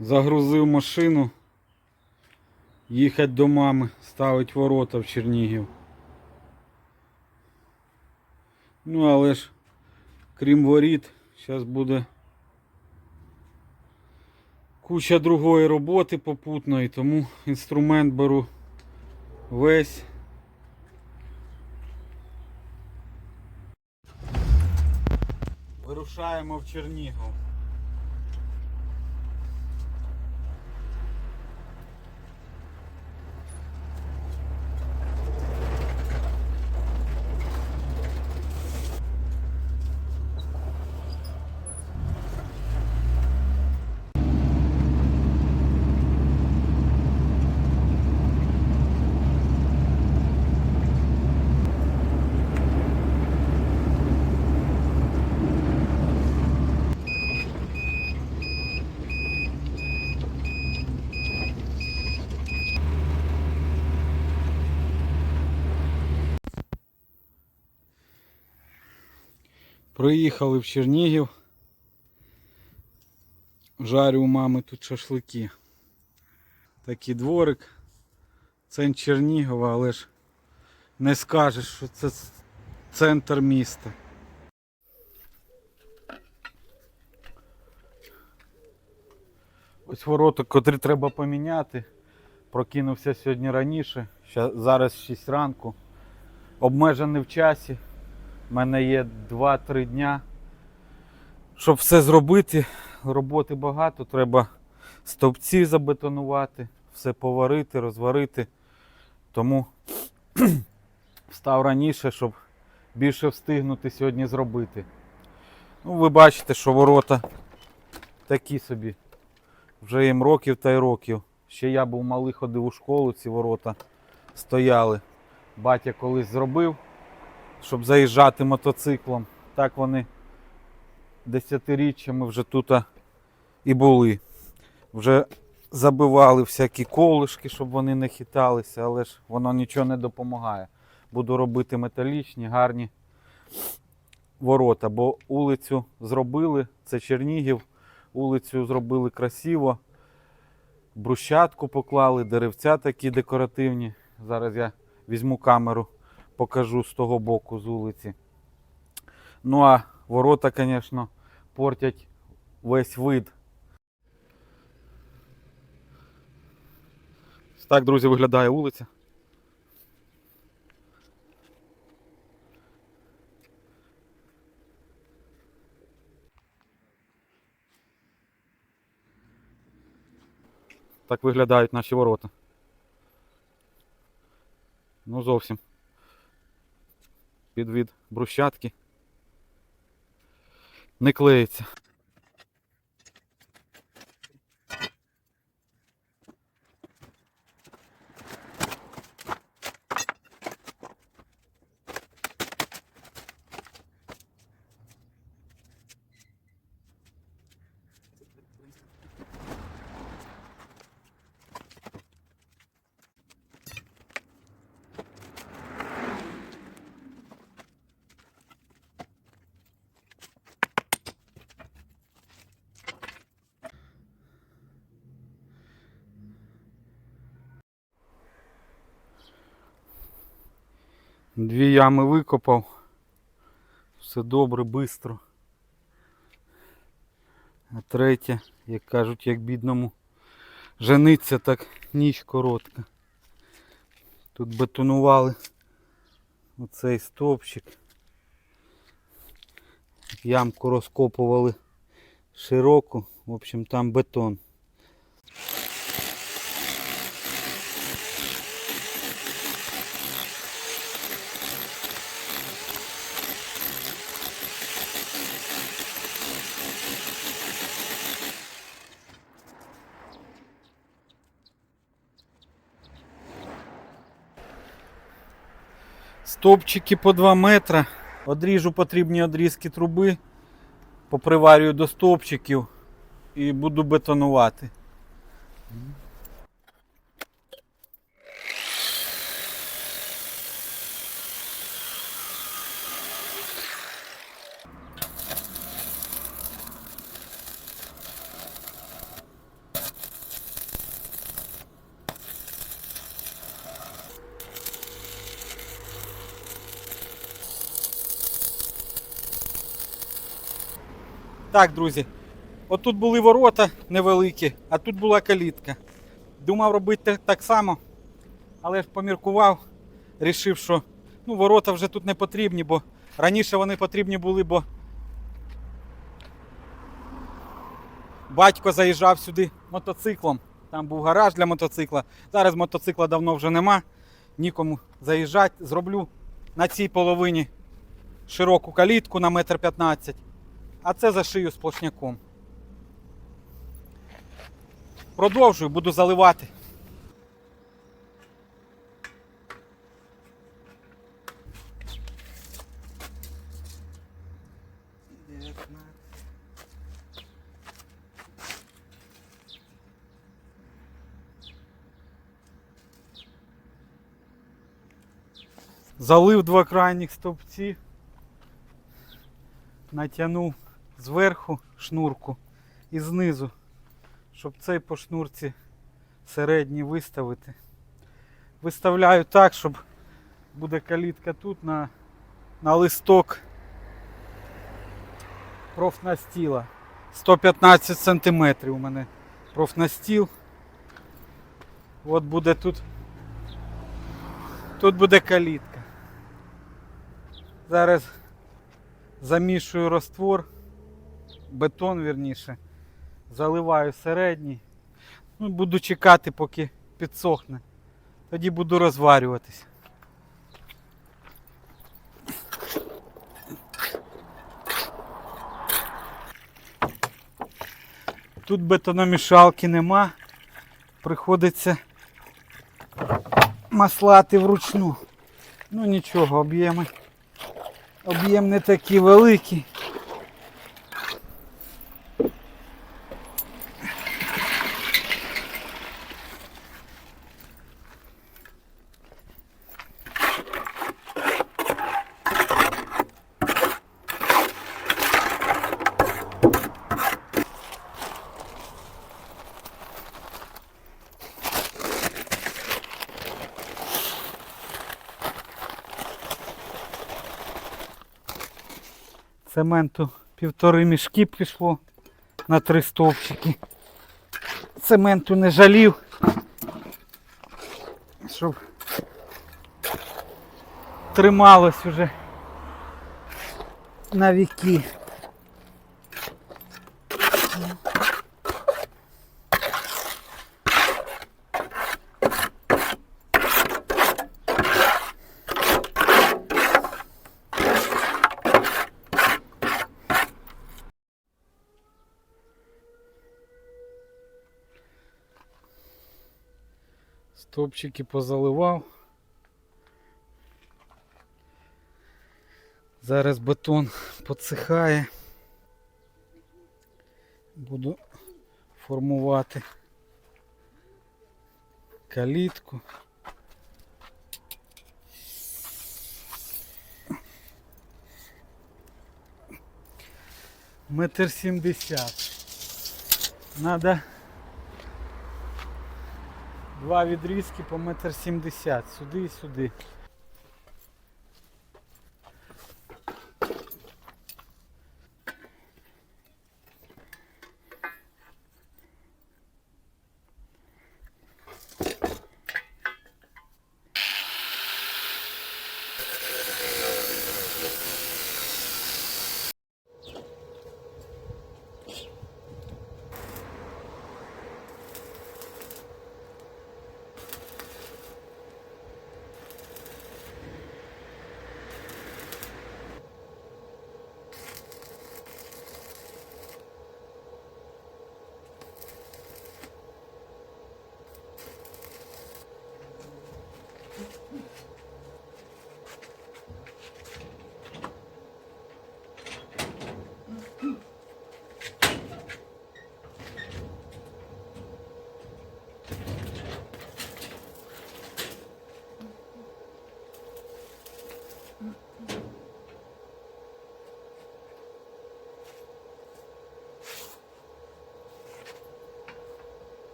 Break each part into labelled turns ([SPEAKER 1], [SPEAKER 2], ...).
[SPEAKER 1] Загрузив машину. Їхать до мами, ставить ворота в Чернігів. Ну, але ж, крім воріт, зараз буде куча другої роботи попутної, тому інструмент беру весь. Вирушаємо в Чернігів. Приїхали в Чернігів. Жарю у мами тут шашлики. Такий дворик. Це Чернігова, але ж не скажеш, що це центр міста. Ось ворота, котрі треба поміняти. Прокинувся сьогодні раніше. Зараз 6 ранку. Обмежений в часі. У мене є 2-3 дня. Щоб все зробити, роботи багато, треба стовпці забетонувати, все поварити, розварити. Тому встав раніше, щоб більше встигнути сьогодні зробити. Ну, ви бачите, що ворота такі собі. Вже їм років та й років. Ще я був малий ходив у школу, ці ворота стояли. Батя колись зробив щоб заїжджати мотоциклом. Так вони десятиріччями вже тут і були. Вже забивали всякі колишки, щоб вони не хиталися, але ж воно нічого не допомагає. Буду робити металічні, гарні ворота, бо вулицю зробили, це Чернігів, вулицю зробили красиво, брусчатку поклали, деревця такі декоративні. Зараз я візьму камеру покажу з того боку з вулиці. Ну а ворота, звісно, портять весь вид. Так, друзі, виглядає вулиця. Так виглядають наші ворота. Ну зовсім під від брусчатки. Не клеїться. Дві ями викопав. Все добре, швидко. А третя, як кажуть, як бідному жениться, так ніч коротка. Тут бетонували оцей стовпчик. Ямку розкопували широку, в общем там бетон. Стопчики по 2 метра. Одріжу потрібні одрізки труби. поприварюю до стопчиків і буду бетонувати. Так, друзі. Отут були ворота невеликі, а тут була калітка. Думав робити так само, але ж поміркував, рішив, що ну, ворота вже тут не потрібні, бо раніше вони потрібні були, бо батько заїжджав сюди мотоциклом. Там був гараж для мотоцикла. Зараз мотоцикла давно вже нема. Нікому заїжджати. Зроблю на цій половині широку калітку на метр п'ятнадцять а це зашию сплошняком. Продовжую, буду заливати. Залив два крайніх стовпці, натягнув зверху шнурку і знизу, щоб цей по шнурці середній виставити. Виставляю так, щоб буде калітка тут на, на листок профнастіла. 115 см у мене профнастіл. От буде тут. Тут буде калітка. Зараз замішую раствор, бетон вірніше, заливаю середній. Ну, буду чекати, поки підсохне. Тоді буду розварюватись. Тут бетономішалки нема. Приходиться маслати вручну. Ну нічого, об'єми. Об'єм не такий великий. Цементу півтори мішки пішло на три стовпчики. Цементу не жалів. Щоб трималось уже на віки. Стопчики позаливав. Зараз бетон подсихає. Буду формувати калітку. Метр сімдесят. Надо Два відрізки по метр сімдесят. Сюди і сюди.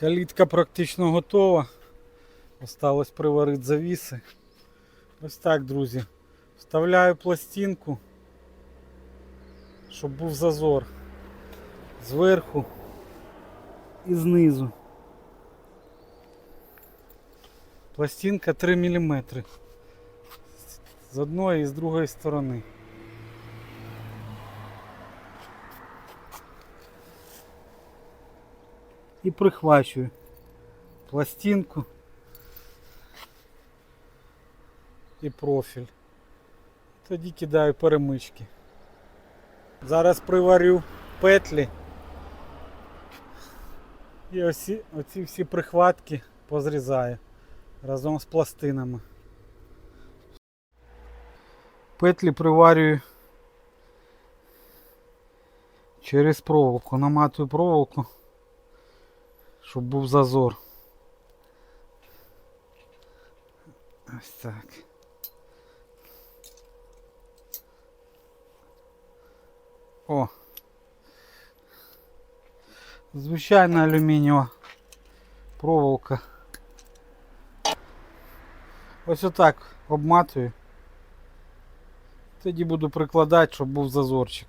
[SPEAKER 1] Калітка практично готова. Осталось приварити завіси. Ось так, друзі. Вставляю пластинку, щоб був зазор зверху і знизу. Пластинка 3 мм. З одної і з другої сторони. І прихвачую пластинку і профіль. Тоді кидаю перемички. Зараз приварю петлі. І оці, оці всі прихватки позрізаю разом з пластинами. Петлі приварюю через проволоку. Наматую проволоку, щоб був зазор. Ось так. О. Звичайна алюмінієва проволока. Ось отак обматую. Тоді буду прикладати, щоб був зазорчик.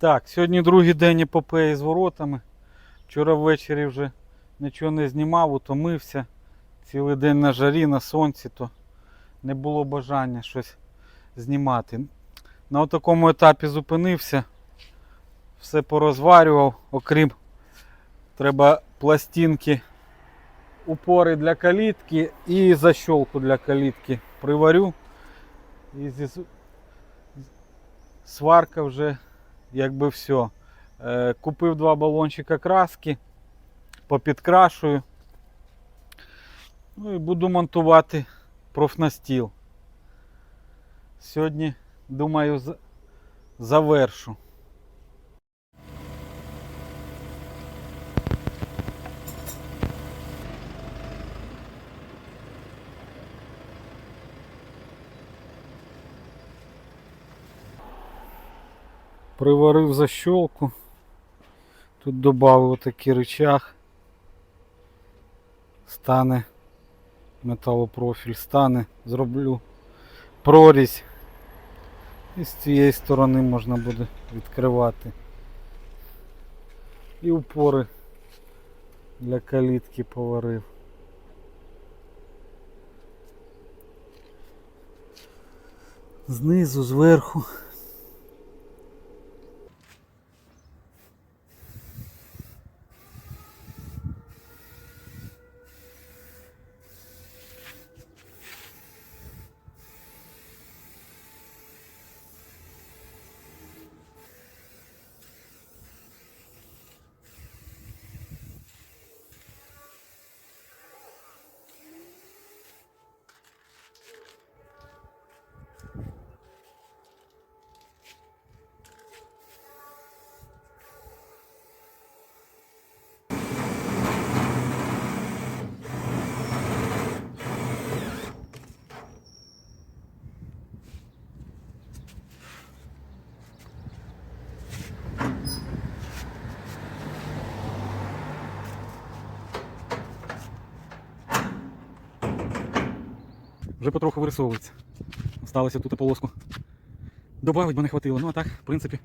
[SPEAKER 1] Так, сьогодні другий день епопеї з воротами. Вчора ввечері вже нічого не знімав, утомився. Цілий день на жарі, на сонці, то не було бажання щось знімати. На такому етапі зупинився, все порозварював, окрім треба пластинки, упори для калітки і защолку для калітки приварю. І зі сварка вже якби все. Е, Купив два балончика краски, попідкрашую. Ну і буду монтувати профнастіл. Сьогодні, думаю, завершу. Приварив защолку. Тут додав отакий рычаг. Стане металопрофіль, стане, зроблю прорізь. І з цієї сторони можна буде відкривати. І упори для калітки поварив. Знизу, зверху.
[SPEAKER 2] Вже потроху вирисовується. Осталося тут полоску. Добавить, бо не хватило. Ну а так, в принципі,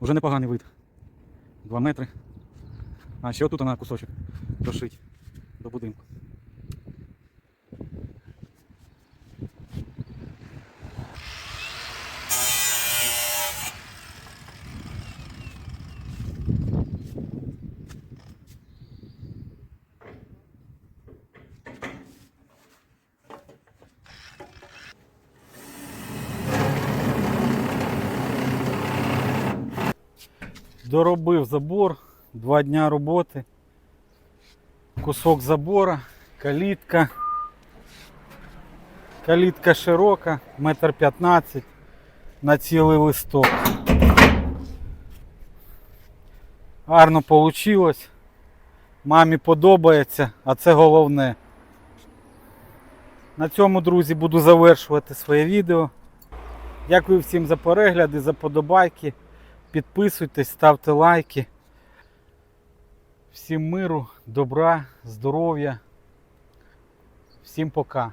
[SPEAKER 2] вже непоганий вид. Два метри. А ще отут вона кусочок дошить до будинку.
[SPEAKER 1] Доробив забор, два дня роботи. Кусок забора, калітка. Калітка широка, метр п'ятнадцять на цілий листок. Гарно вийшло. Мамі подобається, а це головне. На цьому, друзі, буду завершувати своє відео. Дякую всім за перегляди, за подобайки. Підписуйтесь, ставте лайки. Всім миру, добра, здоров'я. Всім пока.